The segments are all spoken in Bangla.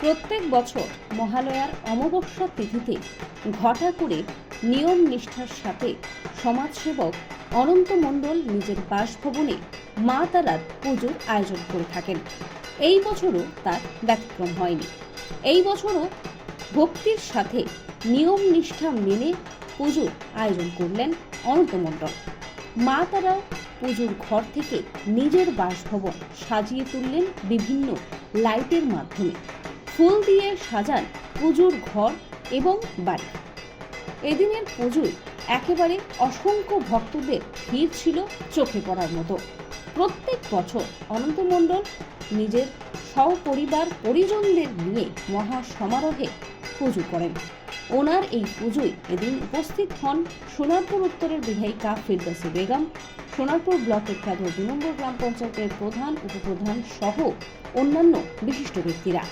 প্রত্যেক বছর মহালয়ার অমাবস্যা তিথিতে ঘটা করে নিয়ম নিষ্ঠার সাথে সমাজসেবক অনন্ত মণ্ডল নিজের বাসভবনে মা তারার পুজোর আয়োজন করে থাকেন। এই বছরও তার ব্যতিক্রম হয়নি। এই বছরও ভক্তির সাথে নিয়ম নিষ্ঠা মেনে পুজোর আয়োজন করলেন অনন্ত মণ্ডল। মা তারা পুজোর ঘর থেকে নিজের বাসভবন সাজিয়ে তুললেন বিভিন্ন লাইটের মাধ্যমে। ফুল দিয়ে সাজান পুজোর ঘর এবং বাড়ি। এদিনের পুজোয় একেবারে অসংখ্য ভক্তদের ভিড় ছিল চোখে পড়ার মতো। প্রত্যেক বছর অনন্ত মণ্ডল নিজের সপরিবার পরিজনদের নিয়ে মহা সমারোহে পুজো করেন। ওনার এই পুজোয় এদিন উপস্থিত হন সোনারপুর উত্তরের বিধায়িকা ফিরদৌসি বেগম, সোনারপুর ব্লকের খ্যাত দু নম্বর গ্রাম পঞ্চায়েতের প্রধান, উপপ্রধান সহ অন্যান্য বিশিষ্ট ব্যক্তিরা।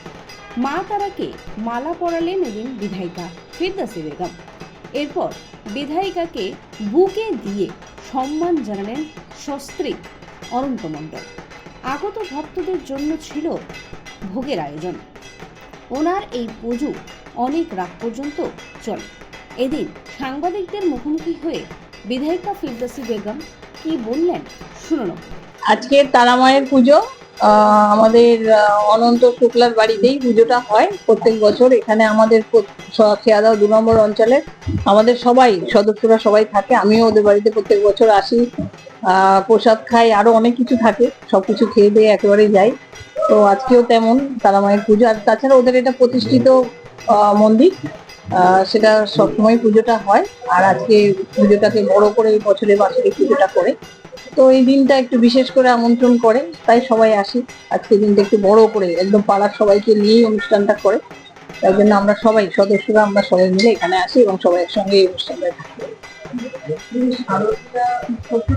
মা তারাকে মালা পরালেন এদিন বিধায়িকা ফিরদৌসি বেগম। এরপর বিধায়িকাকে বুকে দিয়ে সম্মান জানালেন সস্ত্রীক অনন্ত মণ্ডল। আগত ভক্তদের জন্য ছিল ভোগের আয়োজন। ওনার এই পুজো অনেক রাত পর্যন্ত চলে। এদিন সাংবাদিকদের মুখোমুখি হয়ে বিধায়িকা ফিরদৌসি বেগম কি বললেন শুনুন। আজকে তারামায়ের পুজো আমাদের অনন্ত শুক্লার বাড়িতেই পুজোটা হয় প্রত্যেক বছর। এখানে আমাদের খেয়াদা দু নম্বর অঞ্চলে আমাদের সবাই, সদস্যরা সবাই থাকে। আমিও ওদের বাড়িতে প্রত্যেক বছর আসি প্রসাদ খাই, আরও অনেক কিছু থাকে। সবকিছু খেয়ে দিয়ে একেবারে যাই। তো আজকেও তেমন তারা মায়ের পুজো। আর তাছাড়া ওদের এটা প্রতিষ্ঠিত মন্দির। সেটা সবসময় পুজোটা হয়। আর আজকে পুজোটাকে বড় করে বছরে বার্ষিক পুজোটা করে। তো এই দিনটা একটু বিশেষ করে আমন্ত্রণ করে তাই সবাই আসি। আজকে দিনটা একটু বড় করে একদম পাড়ার সবাইকে নিয়েই অনুষ্ঠানটা করে। তাই জন্য আমরা সবাই সদস্যরা আমরা সবাই মিলে এখানে আসি এবং সবাই একসঙ্গে এই অনুষ্ঠানটা থাকি।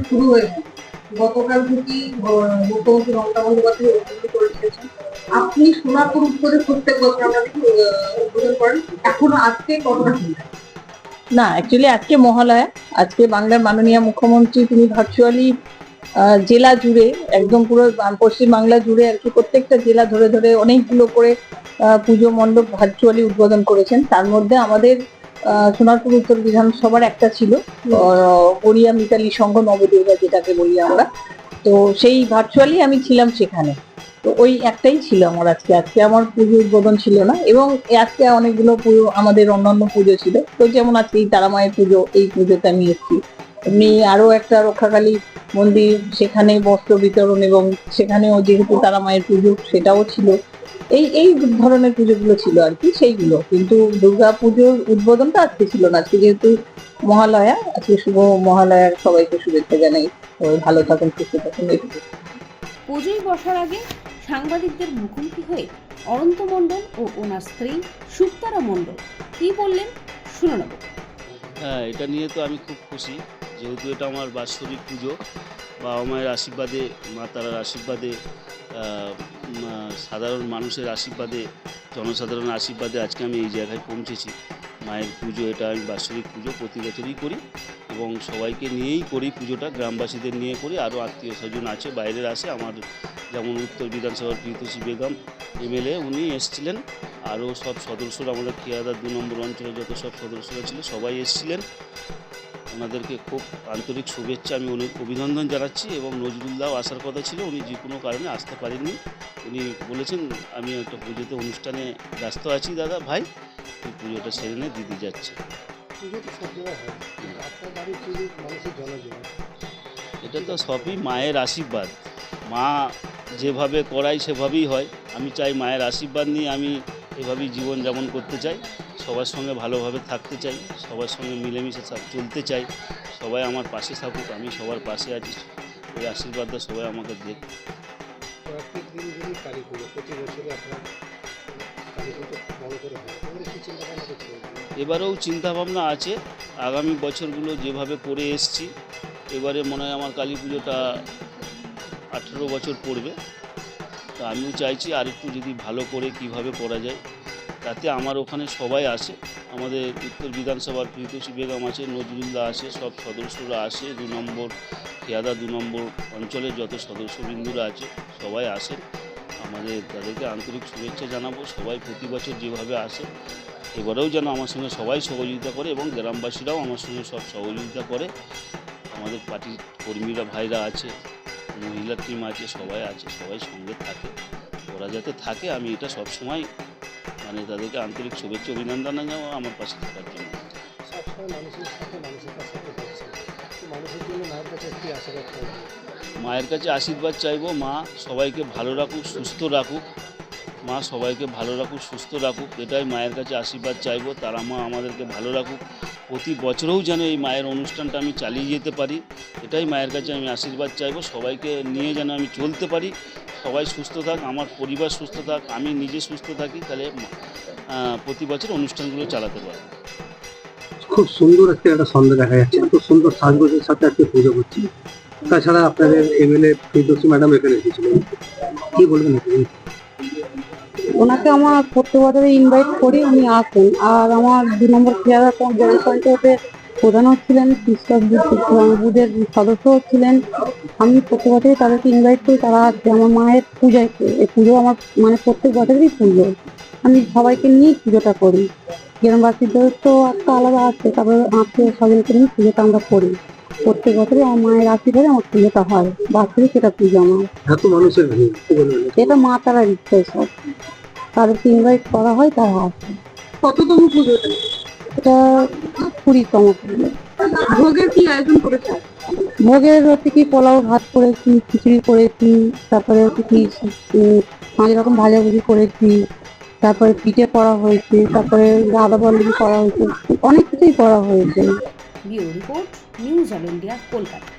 শুরু হয়ে গেছে গতকাল আহ, মুখ্যমন্ত্রী মমতা বন্দ্যোপাধ্যায় উদ্বোধন করে দিয়েছেন আপনি সোনারপুর উত্তরে প্রত্যেক বছর আপনাদের উদ্বোধন করেন এখনও আজকে কতটা? না অ্যাকচুয়ালি আজকে মহালয়া। আজকে বাংলার মাননীয় মুখ্যমন্ত্রী তিনি ভার্চুয়ালি জেলা জুড়ে একদম পুরো পশ্চিম বাংলা জুড়ে আর কি প্রত্যেকটা জেলা ধরে ধরে অনেকগুলো করে পুজো মণ্ডপ ভার্চুয়ালি উদ্বোধন করেছেন। তার মধ্যে আমাদের আহ, সোনারপুর উত্তর বিধানসভার একটা ছিল গড়িয়া মিতালি সংঘ নবদুর্গা যেটাকে বলি আমরা। তো সেই ভার্চুয়ালি আমি ছিলাম সেখানে। তো ওই একটাই ছিল আমার আজকে। আজকে আমার পুজো উদ্বোধন ছিল না এবং আজকে অনেকগুলো পুজো আমাদের অন্যান্য পুজো ছিল। তো যেমন আজকে এই তারামায়ের পুজো, এই পুজোতে আমি এসেছি। এমনি আরও একটা রক্ষাকালী মন্দির, সেখানে বস্ত্র বিতরণ এবং সেখানেও যেহেতু তারামায়ের পুজো, সেটাও ছিল। এই এই ধরনের পুজোগুলো ছিল আর কি, সেইগুলো। কিন্তু দুর্গা পুজোর উদ্বোধনটা আজকে ছিল না। আজকে যেহেতু মহালয়া, আজকে শুভ মহালয়ার সবাইকে শুভেচ্ছা জানাই। ভালো থাকুন, সুস্থ থাকুন। এইটুকু। পুজোয় বসার আগে সাংবাদিকদের মুখোমুখি হয়ে অনন্ত মণ্ডল ও ওনার স্ত্রী সুক্তারা মণ্ডল। কি বললেন? শুনে নেব। হ্যাঁ এটা নিয়ে তো আমি খুব খুশি। যেহেতু এটা আমার বাৎসরিক পুজো, বাবা মায়ের আশীর্বাদে, মা তারার আশীর্বাদে সাধারণ মানুষের আশীর্বাদে, জনসাধারণের আশীর্বাদে আজকে আমি এই জায়গায় পৌঁছেছি। মায়ের পুজো, এটা আমি বাৎসরিক পুজো, প্রতি বছরই করি। এবং সবাইকে নিয়েই করি পুজোটা, গ্রামবাসীদের নিয়ে করি আরও আত্মীয় স্বজন আছে, বাইরের আসে আমার যেমন উত্তর বিধানসভার প্রীতসী বেগম, এমএলএ, উনি এসছিলেন আরও সব সদস্যরা আমাদের খেয়াদার দু নম্বর অঞ্চলে যত সব সদস্যরা ছিল, সবাই এসেছিলেন। ওনাদেরকে খুব আন্তরিক শুভেচ্ছা, আমি অনেক অভিনন্দন জানাচ্ছি এবং নজরুলদাও আসার কথা ছিল, উনি যে কোনো কারণে আসতে পারেননি। উনি বলেছেন, আমি একটা পুজোতে অনুষ্ঠানে ব্যস্ত আছি দাদা, ভাই পুজোটা সেরে নে, দিদি যাচ্ছে। এটা তো সবই মায়ের আশীর্বাদ। মা যেভাবে করাই সেভাবেই হয়। আমি চাই মায়ের আশীর্বাদ নিয়ে আমি এভাবেই জীবনযাপন করতে চাই। সবার সঙ্গে ভালোভাবে থাকতে চাই। সবার সঙ্গে মিলেমিশে চলতে চাই। সবাই আমার পাশে থাকুক, আমি সবার পাশে আছি। ওই আশীর্বাদটা সবাই আমাকে দেখ প্রত্যেক দিন প্রতি আপনার এবারেও চিন্তাভাবনা আছে। আগামী বছরগুলো যেভাবে করে এসছি, এবারে মনে হয় আমার কালী পুজোটা আঠেরো বছর পড়বে। তো আমিও চাইছি আরেকটু যদি ভালো করে কীভাবে করা যায়, তাতে আমার ওখানে সবাই আসে। আমাদের উত্তর বিধানসভার প্রীতসী বেগম আছে নজরুল্লাহ আসে সব সদস্যরা আসে। দু নম্বর, খেয়াদা দু নম্বর অঞ্চলের যত সদস্যবৃন্দুরা আছে, সবাই আসেন। আমাদের তাদেরকে আন্তরিক শুভেচ্ছা জানাব। সবাই প্রতি বছর যেভাবে আসে, এবারেও যেন আমার সঙ্গে সবাই সহযোগিতা করে এবং গ্রামবাসীরাও আমার সঙ্গে সব সহযোগিতা করে। আমাদের পার্টির কর্মীরা, ভাইরা আছে, মহিলা টিম আছে, সবাই আছে, সবাই সঙ্গে থাকে। ওরা যাতে থাকে, আমি এটা সবসময় মানে তাদেরকে আন্তরিক শুভেচ্ছা অভিনন্দন জানাব আমার পাশে থাকার জন্য। মানুষের সাথে মানুষের কাছে মানুষের জন্য কাছে একটি মায়ের কাছে আশীর্বাদ চাইব, মা সবাইকে ভালো রাখুক, সুস্থ রাখুক। মা সবাইকে ভালো রাখুক, সুস্থ রাখুক, এটাই মায়ের কাছে আশীর্বাদ চাইব। তারা মা আমাদেরকে ভালো রাখুক। প্রতি বছরেও যেন এই মায়ের অনুষ্ঠানটা আমি চালিয়ে যেতে পারি, এটাই মায়ের কাছে আমি আশীর্বাদ চাইব। সবাইকে নিয়ে যেন আমি চলতে পারি। সবাই সুস্থ থাক, আমার পরিবার সুস্থ থাক, আমি নিজে সুস্থ থাকি, তাহলে প্রতি বছর অনুষ্ঠানগুলো চালাতে পারি খুব সুন্দর একটা একটা সন্ধ্যা দেখা যাচ্ছে, খুব সুন্দর সাজগোজের সাথে আজকে পুজো করছি। তাছাড়া আপনাদের এমএলএ ফিরদৌসী ম্যাডাম এখানে এসেছিলেন। কি বলবেন ওনাকে আমার প্রত্যেক বছরে ইনভাইট করি, উনি আসেন। আর আমার দু নম্বর চেয়ার জেলা পঞ্চায়েতের প্রধানও ছিলেন কৃষক বুথের সদস্যও ছিলেন। আমি প্রত্যেক বছরই তাদেরকে ইনভাইট করি, তারা আসছে আমার মায়ের পূজায়, এই পুজো আমার মানে প্রত্যেক বছরই পুজো। আমি সবাইকে নিয়ে পুজোটা করি। গ্রামবাসীদের তো একটা আলাদা আছে, তারপরে আত্মীয় স্বজনকে নিয়ে পুজোটা আমরা করি। প্রত্যেক বছরই আমার মায়ের আশীর্বাদে আমার পুজোটা হয়। বাৎসরিক সেটা পুজো আমার। এত মানুষের ভিড় কি বলবেন এটা মা তারার ইচ্ছে সব। তাদেরকে ইনভাইট করা হয় তারা আসে। কততম পুজো এটা? এটা কুড়িতম পুজো। ভোগের কি আয়োজন করেছে? ভোগের হচ্ছে কি পোলাও ভাত করেছি খিচুড়ি করেছি তারপরে হচ্ছে কি উম, পাঁচ রকম ভাজাভুজি করেছি তারপরে পিঠে করা হয়েছে তারপরে আদা বল্লভি করা হয়েছে অনেক কিছুই করা হয়েছে। Bureau report news all India Kolkata